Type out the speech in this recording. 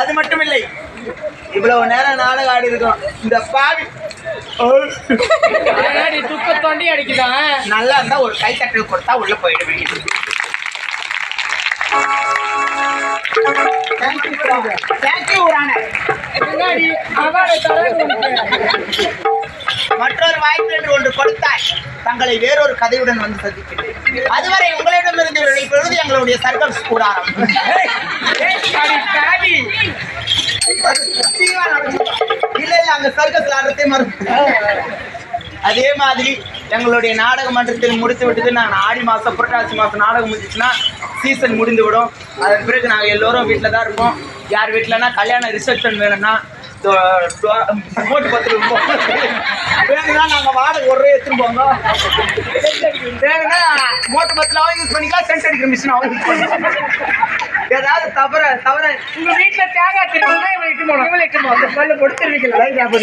அது மட்டும் இல்லை. இவ்வளவு நேரம் நாடகம் ஆடி இருக்கோம் இந்த பாவி. துக்க தோண்டி அடிக்குதான். நல்லா இருந்தா ஒரு கை தட்டல் கொடுத்தா உள்ள போயிட வேண்டியது தேங்க்யூ உரான பின்னாடி அவார்டை தர உனக்கு மற்றொரு வாய்ப்பு என்று ஒன்று கொடுத்தாய். தங்களை வேறொரு கதையுடன் வந்து சந்திக்கிறேன். அதுவரை உங்களிடமிருந்து விடைபெறுவது எங்களுடைய சர்க்கஸ் கூடாரம் இல்ல இல்ல அங்க சர்க்கஸ் ஆடுறதே மறந்து. அதே மாதிரி எங்களுடைய நாடக மன்றத்தில் முடித்து விட்டது. நான் ஆடி மாசம் புரட்டாசி மாசம் நாடகம் முடிஞ்சிச்சுன்னா சீசன் முடிந்து விடும். அதன் பிறகு நாங்கள் எல்லோரும் வீட்டில் தான் இருப்போம். யார் வீட்டிலனா கல்யாண ரிசப்ஷன் வேணும்னா மோட்டு பத்து வேணும்னா நாங்கள் வாடகை ஒரு ரூபாய் எடுத்துட்டு போங்க. மோட்டர் மோட்டு யூஸ் பண்ணிக்கலாம் சென்ட் அடிக்கிற மிஷின் அவங்க யூஸ் பண்ணிக்கலாம். ஏதாவது தவற தவற. உங்க வீட்டுல தேங்காய் திருவிழா இட்டு போனோம் இவங்க இட்டு போனோம் பல்லு கொடுத்துருவீங்களா